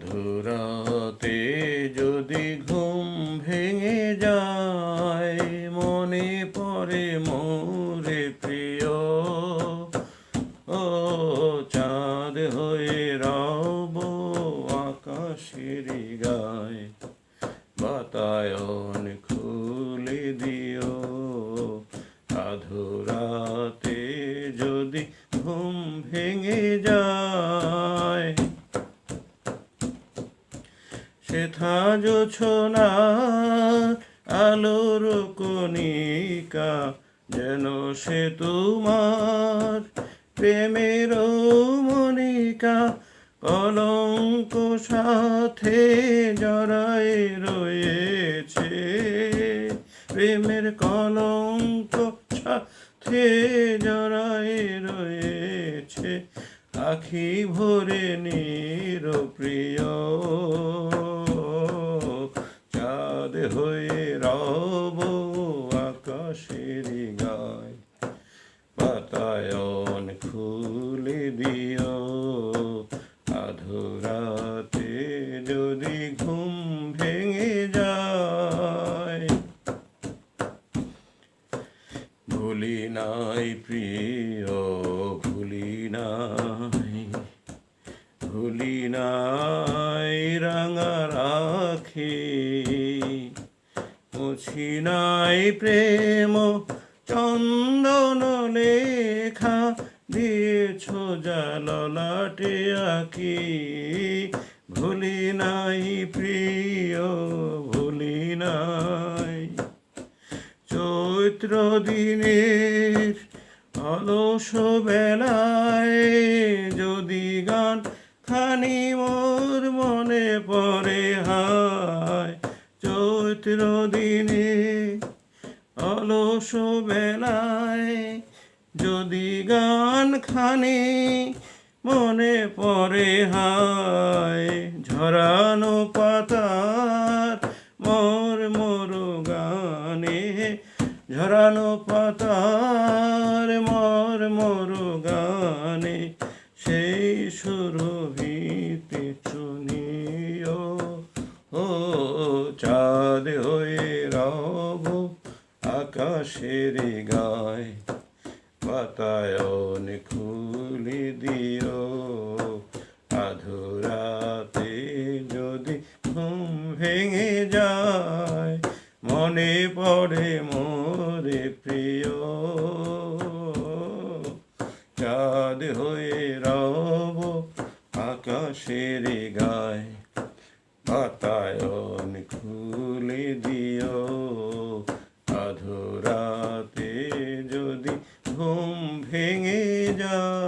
আধুরাতে যদি ঘুম ভেঙে যায়, মনে পড়ে মোরে প্রিয়। ও চাঁদ হয়ে রব আকাশের গায়, বাতায়ন খুলে দিও। আধুরাতে যদি ঘুম ভেঙে যায় সেথা জোছনা আলোর কণিকা যেন সে তোমার প্রেমের মনিকা, কলঙ্ক সাথে জড়ায় রয়েছে। প্রেমের কলঙ্ক সাথে জড়ায় রয়েছে। আখি ভরে নির প্রিয় নাই প্রিয়, ভুলি নাই। ভুলি নাই রাঙা রাখি। মুছি নাই প্রেম, চন্দন লেখা। দিয়েছ জাললাটে আঁকি। ভুলি নাই প্রিয় চৈত্র দিনের অলস বেলায় যদি গান খানি মোর মনে পড়ে হায়। চৈত্র দিনে অলস বেলায় যদি গান খানি মনে পড়ে হায়। ঝরানো পাতার মোর মোর গানে ঝরানো পাতার মর মোর গানে, সেই সুরভিতে শুনিও। ও চাঁদ হয়ে রব আকাশের গায়, বাতায়ন খুলে দিও। আধুরাতে যদি ঘুম ভেঙে মনে পড়ে মোরে প্রিয়। চাঁদ হয়ে রব আকাশের গায়, বাতায়ন খুলে দিও। আধুরাতে যদি ঘুম ভেঙে যায়